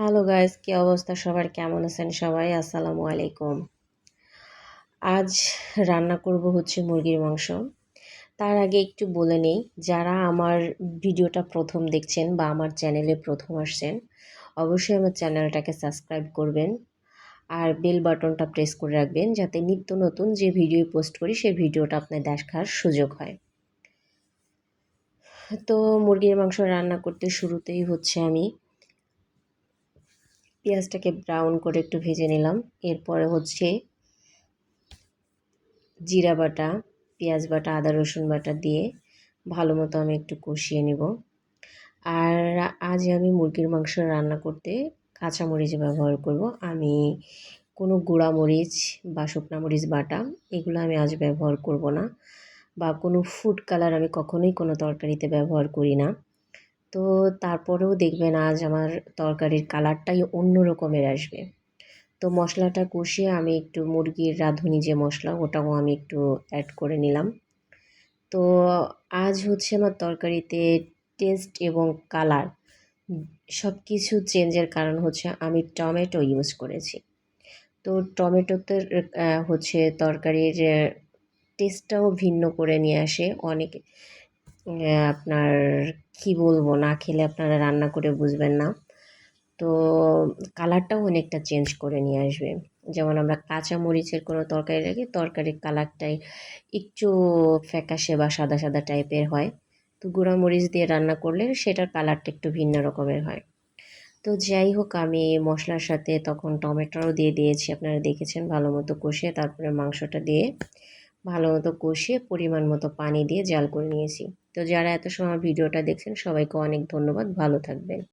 Hello guys কী অবস্থা? সবার কেমন আছেন সবাই? আসসালামু আলাইকুম। আজ রান্না করব হচ্ছে মুরগির মাংস। তার আগে একটু বলে নেই, যারা আমার ভিডিওটা প্রথম দেখছেন বা আমার চ্যানেলে প্রথম আসছেন, অবশ্যই আমার চ্যানেলটাকে সাবস্ক্রাইব করবেন আর বেল বাটনটা প্রেস করে রাখবেন যাতে নিত্য নতুন যে ভিডিও পোস্ট করি, সেই ভিডিওটা আপনার দেখার সুযোগ হয়। তো মুরগির মাংস রান্না করতে শুরুতেই হচ্ছে আমি পেঁয়াজটাকে ব্রাউন করে একটু ভেজে নিলাম। এরপরে হচ্ছে জিরা বাটা, পেঁয়াজ বাটা, আদা, রসুন বাটা দিয়ে ভালো মতো আমি একটু কষিয়ে নিব। আর আজ আমি মুরগির মাংস রান্না করতে কাঁচামরিচ ব্যবহার করব। আমি কোনো গুঁড়া মরিচ বা শুকনা মরিচ বাটা এগুলো আমি আজ ব্যবহার করব না বা কোনো ফুড কালার আমি কখনোই কোনো তরকারিতে ব্যবহার করি না। তো তারপরেও দেখবেন আজ আমার তরকারির কালারটাই অন্য রকমের আসবে। তো মশলাটা কষিয়ে আমি একটু মুরগির রাঁধুনি যে মশলা, ওটাও আমি একটু অ্যাড করে নিলাম। তো আজ হচ্ছে আমার তরকারিতে টেস্ট এবং কালার সব কিছু চেঞ্জের কারণ হচ্ছে আমি টমেটো ইউজ করেছি। তো টমেটোতে হচ্ছে তরকারির টেস্টটাও ভিন্ন করে নিয়ে আসে। অনেক আপনার কি বলব? না খেলে আপনারা রান্না করে বুঝবেন না। তো কালারটাও অনেকটা চেঞ্জ করে নিয়ে আসবে। যেমন আমরা কাঁচা মরিচের কোনো তরকারি রাখি, তরকারির কালারটাই একটু ফ্যাকাশে বা সাদা সাদা টাইপের হয়। তো গুঁড়া মরিচ দিয়ে রান্না করলে সেটার কালারটা একটু ভিন্ন রকমের হয়। তো যাই হোক, আমি মশলার সাথে তখন টমেটোও দিয়ে দিয়েছি। আপনারা দেখেছেন, ভালো মতো কষিয়ে তারপরে মাংসটা দিয়ে ভালো মতো কষিয়ে পরিমাণ মতো পানি দিয়ে জাল করে নিয়েছি। তো যারা এত সময় ভিডিওটা দেখছেন সবাইকে অনেক ধন্যবাদ। ভালো থাকবেন।